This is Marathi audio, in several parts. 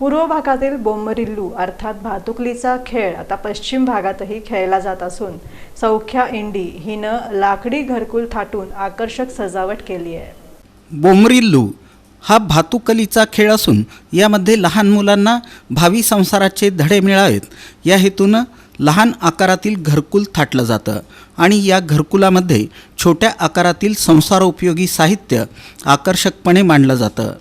पूर्व भागातील बोंबरिल्लू अर्थात भातुकलीचा खेळ आता पश्चिम भागातही खेळला जात असून सौख्या इंडी हिनं लाकडी घरकुल थाटून आकर्षक सजावट केली आहे. बोमरिल्लू हा भातुकलीचा खेळ असून यामध्ये लहान मुलांना भावी संसाराचे धडे मिळावेत. या हेतूनं लहान आकारातील घरकुल थाटलं जातं आणि या घरकुलामध्ये छोट्या आकारातील संसारोपयोगी साहित्य आकर्षकपणे मांडलं जातं.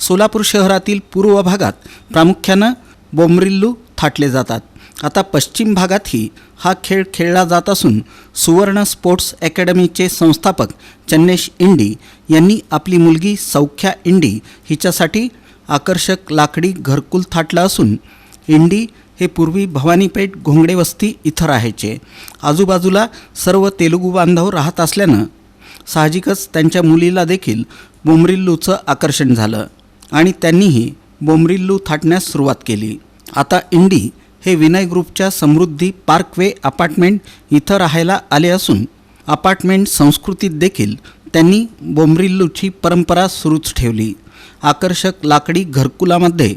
सोलापूर शहरातील पूर्व भागात प्रामुख्यानं बोमरिल्लू थाटले जातात. आता पश्चिम भागातही हा खेळ खेळला जात असून सुवर्ण स्पोर्ट्स अकॅडमीचे संस्थापक चन्नेश इंडी यांनी आपली मुलगी सौख्या इंडी हिच्यासाठी आकर्षक लाकडी घरकुल थाटलं असून इंडी हे पूर्वी भवानीपेठ घोंगडे वस्ती इथं राहायचे. आजूबाजूला सर्व तेलुगू बांधव राहत असल्यानं साहजिकच त्यांच्या मुलीला देखील बोमरिल्लूचं आकर्षण झालं. आणि त्यांनीही बोमरिल्लू थाटण्यास सुरुवात केली. आता इंडी हे विनय ग्रुपच्या समृद्धी पार्कवे अपार्टमेंट इथं राहायला आले असून अपार्टमेंट संस्कृतीत देखील त्यांनी बोमरिल्लूची परंपरा सुरूच ठेवली. आकर्षक लाकडी घरकुलामध्ये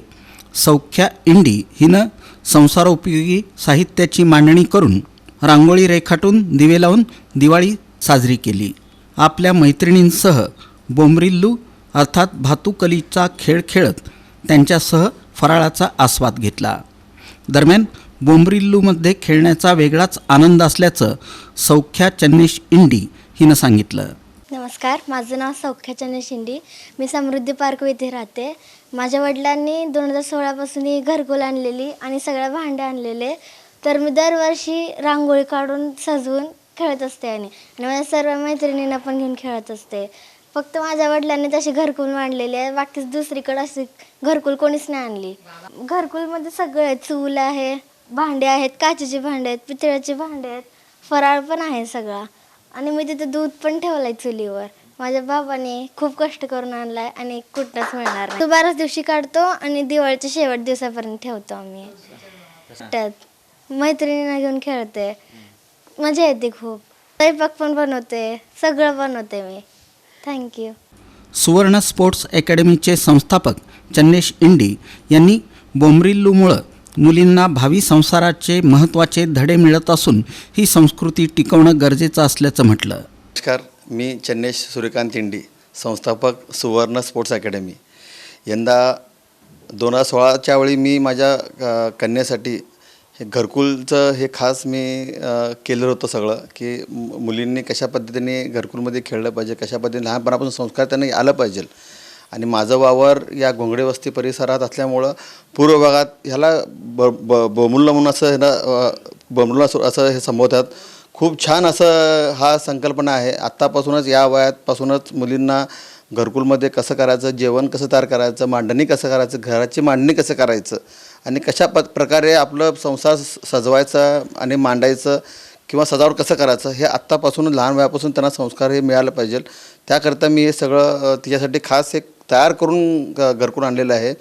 सौख्या इंडी हिनं संसारोपयोगी साहित्याची मांडणी करून रांगोळी रेखाटून दिवे लावून दिवाळी साजरी केली. आपल्या मैत्रिणींसह बोमरिल्लू अर्थात भातुकलीचा खेळ खेळत त्यांच्यासह फराळाचा आस्वाद घेतला. दरम्यान बोंबरिल्लूमध्ये खेळण्याचा वेगळाच आनंद असल्याचं सौख्या चन्नेश इंडी हिनं सांगितलं. नमस्कार माझं नाव सौख्या चंद्र शिंडी मी समृद्धी पार्क येथे राहते. माझ्या वडिलांनी दोन हजार सोळापासून ही घरकुल आणलेली आणि सगळ्या भांडे आणलेले. तर मी दरवर्षी रांगोळी काढून सजवून खेळत असते आणि आणि माझ्या सर्व मैत्रिणींना पण घेऊन खेळत असते. फक्त माझ्या वडिलांनी तशी घरकुल मांडलेली आहे. बाकीच दुसरीकडे अशी घरकुल कोणीच नाही आणली. घरकुलमध्ये सगळं आहे चूल आहे भांडे आहेत काचेचे भांडे आहेत पितळ्याचे भांडे आहेत. फराळ पण आहे सगळा. आणि मी तिथे दूध पण ठेवलंय चुलीवर. माझ्या बाबाने खूप कष्ट करून आणलाय आणि कुठंच मिळणार नाही. तो बाराच दिवशी काढतो आणि दिवाळीच्या शेवट दिवसापर्यंत ठेवतो आम्ही. त्यात मैत्रिणींना घेऊन खेळते. मजा येते खूप. स्वयंपाक पण बनवते. सगळं बनवते मी. थँक्यू सुवर्ण स्पोर्ट्स अकॅडमीचे संस्थापक चन्नेश इंडी यांनी बोमरिल्लूमुळं मुलींना भावी संसाराचे महत्त्वाचे धडे मिळत असून ही संस्कृती टिकवणं गरजेचं असल्याचं म्हटलं. नमस्कार मी चन्नेश सूर्यकांत इंडी संस्थापक सुवर्ण स्पोर्ट्स अकॅडमी. यंदा दोन हजार सोळाच्या वेळी मी माझ्या कन्यासाठी हे घरकुलचं हे खास मी केलेलं केलं होतं सगळं की मुलींनी कशा पद्धतीने घरकुलमध्ये खेळलं पाहिजे कशा पद्धतीने लहानपणापासून संस्कार त्यांना आलं पाहिजे. आणि माझं वावर या घोंगडे वस्ती परिसरात असल्यामुळं पूर्व भागात ह्याला ब ब बोमुल्ला म्हणून असं ह्याला अ, असं हे संबोधतात. खूप छान असं हा संकल्पना आहे. आत्तापासूनच या वयातपासूनच मुलींना घरकुलमध्ये कसं करायचं जेवण कसं तयार करायचं मांडणी कसं करायचं घराची मांडणी कसं करायचं आणि कशा प प्रकारे आपलं संसार स- सजवायचा आणि मांडायचं किंवा सजावट कसं करायचं हे आत्तापासून लहान वयापासून त्यांना संस्कार हे मिळालं पाहिजे त्याकरता मी हे सगळं तिच्यासाठी खास एक तयार करून ग- घरकुल आणलेलं आहे.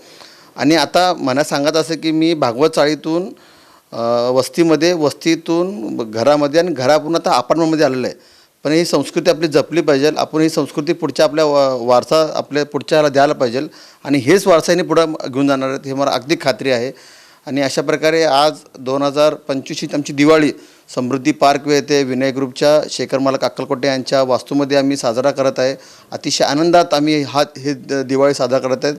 आणि आता मला सांगत असं की मी भागवत चाळीतून वस्तीमध्ये वस्तीतून घरामध्ये आणि घरापूर्ण आता अपार्टमेंटमध्ये आलेलं आहे. पण ही संस्कृती आपली जपली पाहिजे आपण ही संस्कृती पुढच्या आपल्या वारसा आपल्या पुढच्या ह्याला द्यायला पाहिजे आणि हेच वारसाने पुढं घेऊन जाणार आहेत. हे मला अगदी खात्री आहे. आणि अशा प्रकारे आज दोन हजार पंचवीसची आमची दिवाळी समृद्धी पार्क येथे विनय ग्रुपच्या शेखर मालक अक्कलकोटे यांच्या वास्तूमध्ये आम्ही साजरा करत आहे. अतिशय आनंदात आम्ही हा हे द- दिवाळी साजरा करत आहेत